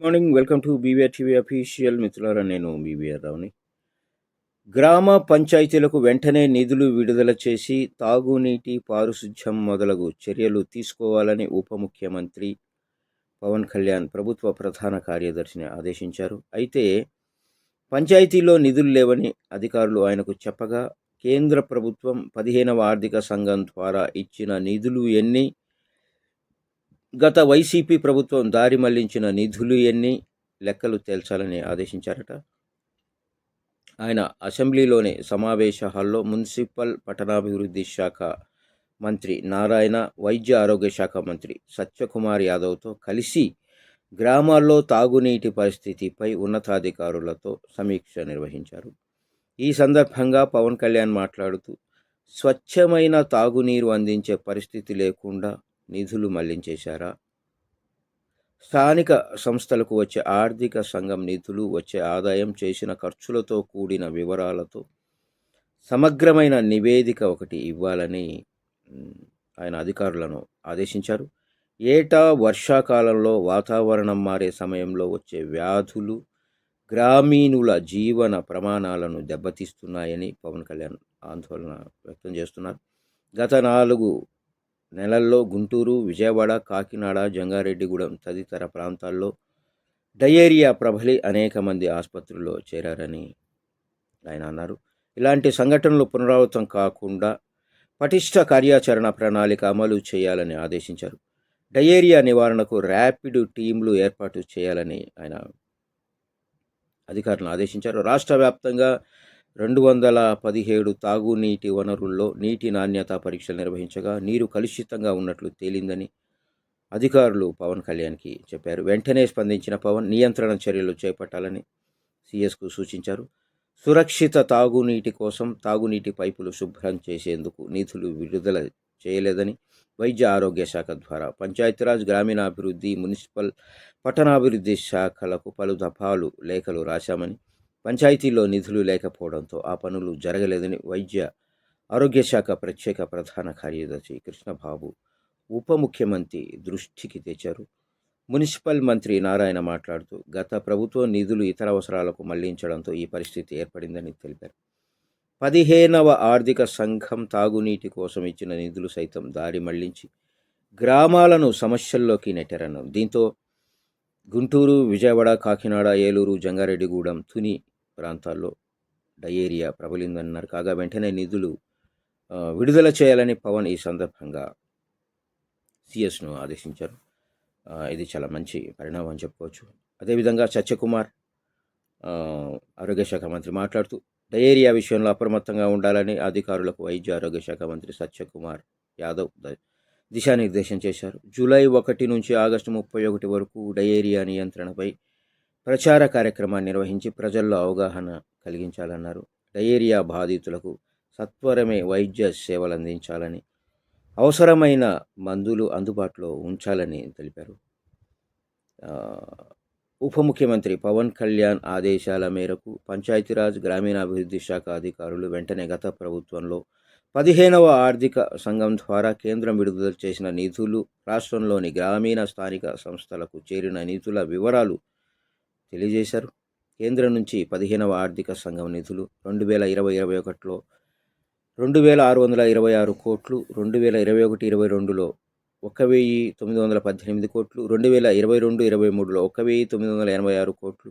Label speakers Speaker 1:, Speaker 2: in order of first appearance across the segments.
Speaker 1: Morning welcome to BVR TV official మిత్రులారా నేను BVR రావుని గ్రామ పంచాయతీలకు వెంటనే నిధులు విడుదల చేసి తాగునీటి పారిశుధ్యం మొదలగు చర్యలు తీసుకోవాలని ఉప ముఖ్యమంత్రి పవన్ కళ్యాణ్ ప్రభుత్వ ప్రధాన కార్యదర్శిని ఆదేశించారు. అయితే పంచాయతీలో నిధులు లేవని అధికారులు ఆయనకు చెప్పగా కేంద్ర ప్రభుత్వం పదిహేనవ ఆర్థిక సంఘం ద్వారా ఇచ్చిన నిధులు ఎన్ని గత వైసీపీ ప్రభుత్వం దారి మళ్ళించిన నిధులు ఎన్ని లెక్కలు తేల్చాలని ఆదేశించారట? ఆయన అసెంబ్లీలోని సమావేశ హాల్లో మున్సిపల్ పట్టణాభివృద్ధి శాఖ మంత్రి నారాయణ వైద్య ఆరోగ్య శాఖ మంత్రి సత్యకుమార్ యాదవ్తో కలిసి గ్రామాల్లో తాగునీటి పరిస్థితిపై ఉన్నతాధికారులతో సమీక్ష నిర్వహించారు. ఈ సందర్భంగా పవన్ కళ్యాణ్ మాట్లాడుతూ స్వచ్ఛమైన తాగునీరు అందించే పరిస్థితి లేకుండా నిధులు మళ్ళించేశారా? స్థానిక సంస్థలకు వచ్చే ఆర్థిక సంఘం నిధులు వచ్చే ఆదాయం చేసిన ఖర్చులతో కూడిన వివరాలతో సమగ్రమైన నివేదిక ఒకటి ఇవ్వాలని ఆయన అధికారులను ఆదేశించారు. ఏటా వర్షాకాలంలో వాతావరణం మారే సమయంలో వచ్చే వ్యాధులు గ్రామీణుల జీవన ప్రమాణాలను దెబ్బతీస్తున్నాయని పవన్ కళ్యాణ్ ఆందోళన వ్యక్తం చేస్తున్నారు. గత నాలుగు నెలల్లో గుంటూరు విజయవాడ కాకినాడ జంగారెడ్డిగూడెం తదితర ప్రాంతాల్లో డయేరియా ప్రబలి అనేక మంది ఆసుపత్రుల్లో చేరారని ఆయన అన్నారు. ఇలాంటి సంఘటనలు పునరావృతం కాకుండా పటిష్ట కార్యాచరణ ప్రణాళిక అమలు చేయాలని ఆదేశించారు. డయేరియా నివారణకు ర్యాపిడ్ టీంలు ఏర్పాటు చేయాలని ఆయన అధికారులను ఆదేశించారు. రాష్ట్ర వ్యాప్తంగా రెండు వందల పదిహేడు తాగునీటి వనరుల్లో నీటి నాణ్యత పరీక్షలు నిర్వహించగా నీరు కలుషితంగా ఉన్నట్లు తేలిందని అధికారులు పవన్ కళ్యాణ్కి చెప్పారు. వెంటనే స్పందించిన పవన్ నియంత్రణ చర్యలు చేపట్టాలని సీఎస్కు సూచించారు. సురక్షిత తాగునీటి కోసం తాగునీటి పైపులు శుభ్రం చేసేందుకు నిధులు విడుదల చేయలేదని వైద్య ఆరోగ్య శాఖ ద్వారా పంచాయతీరాజ్ గ్రామీణాభివృద్ధి మున్సిపల్ పట్టణాభివృద్ధి శాఖలకు పలు దఫాలు లేఖలు రాశామని పంచాయతీలో నిధులు లేకపోవడంతో ఆ పనులు జరగలేదని వైద్య ఆరోగ్య శాఖ ప్రత్యేక ప్రధాన కార్యదర్శి కృష్ణబాబు ఉప ముఖ్యమంత్రి దృష్టికి తెచ్చారు. మున్సిపల్ మంత్రి నారాయణ మాట్లాడుతూ గత ప్రభుత్వం నిధులు ఇతర అవసరాలకు మళ్ళించడంతో ఈ పరిస్థితి ఏర్పడిందని తెలిపారు. పదిహేనవ ఆర్థిక సంఘం తాగునీటి కోసం ఇచ్చిన నిధులు సైతం దారి మళ్ళించి గ్రామాలను సమస్యల్లోకి నెట్టారన్నారు దీంతో గుంటూరు విజయవాడ కాకినాడ ఏలూరు జంగారెడ్డిగూడెం తుని ప్రాంతాల్లో డయేరియా ప్రబలిందన్నారు కాగా వెంటనే నిధులు విడుదల చేయాలని పవన్ ఈ సందర్భంగా సిఎస్ను ఆదేశించారు. ఇది చాలా మంచి పరిణామం అని చెప్పుకోవచ్చు. అదేవిధంగా సత్యకుమార్ ఆరోగ్య శాఖ మంత్రి మాట్లాడుతూ డయేరియా విషయంలో అప్రమత్తంగా ఉండాలని అధికారులకు వైద్య ఆరోగ్య శాఖ మంత్రి సత్యకుమార్ యాదవ్ దిశానిర్దేశం చేశారు. జూలై ఒకటి నుంచి ఆగస్టు ముప్పై ఒకటి వరకు డయేరియా నియంత్రణపై ప్రచార కార్యక్రమాన్ని నిర్వహించి ప్రజల్లో అవగాహన కలిగించాలన్నారు. డయేరియా బాధితులకు సత్వరమే వైద్య సేవలు అందించాలని అవసరమైన మందులు అందుబాటులో ఉంచాలని తెలిపారు. ఉప ముఖ్యమంత్రి పవన్ కళ్యాణ్ ఆదేశాల మేరకు పంచాయతీరాజ్ గ్రామీణాభివృద్ధి శాఖ అధికారులు వెంటనే గత ప్రభుత్వంలో పదిహేనవ ఆర్థిక సంఘం ద్వారా కేంద్రం విడుదల చేసిన నిధులు రాష్ట్రంలోని గ్రామీణ స్థానిక సంస్థలకు చేరిన నిధుల వివరాలు తెలియజేశారు. కేంద్రం నుంచి పదిహేనవ ఆర్థిక సంఘం నిధులు రెండు వేల ఇరవై ఇరవై ఒకటిలో రెండు వేల ఆరు వందల ఇరవై ఆరు కోట్లు రెండు వేల ఇరవై ఒకటి ఇరవై రెండులో ఒక వెయ్యి తొమ్మిది వందల పద్దెనిమిది కోట్లు రెండు వేల ఇరవై రెండు ఇరవై మూడులో ఒక వెయ్యి తొమ్మిది వందల ఎనభై ఆరు కోట్లు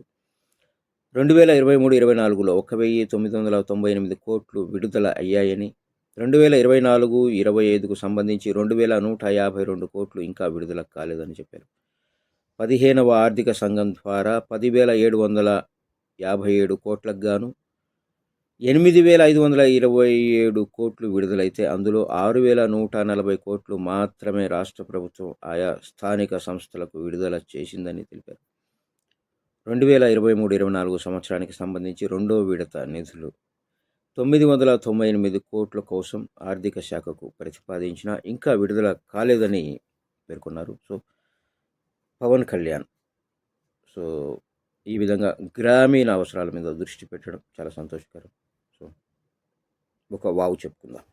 Speaker 1: రెండు వేల ఇరవై మూడు ఇరవై నాలుగులో ఒక వెయ్యి తొమ్మిది వందల తొంభై ఎనిమిది కోట్లు విడుదల అయ్యాయని రెండు వేల ఇరవై నాలుగు ఇరవై ఐదుకు సంబంధించి రెండు వేల నూట యాభై రెండు కోట్లు ఇంకా విడుదల కాలేదని చెప్పారు. పదిహేనవ ఆర్థిక సంఘం ద్వారా పదివేల ఏడు వందల యాభై ఏడు కోట్లకు గాను ఎనిమిది వేల ఐదు వందల ఇరవై ఏడు కోట్లు విడుదలైతే అందులో ఆరు వేల నూట నలభై కోట్లు మాత్రమే రాష్ట్ర ప్రభుత్వం ఆయా స్థానిక సంస్థలకు విడుదల చేసిందని తెలిపారు. రెండు వేల ఇరవై మూడు ఇరవై నాలుగు సంవత్సరానికి సంబంధించి రెండో విడత నిధులు తొమ్మిది వందల తొంభై ఎనిమిది కోట్ల కోసం ఆర్థిక శాఖకు ప్రతిపాదించిన ఇంకా విడుదల కాలేదని పేర్కొన్నారు. సో పవన్ కళ్యాణ్. సో ఈ విధంగా గ్రామీణ అవసరాల మీద దృష్టి పెట్టడం చాలా సంతోషకరం. సో ఒక వావు చెప్పుకుందాం.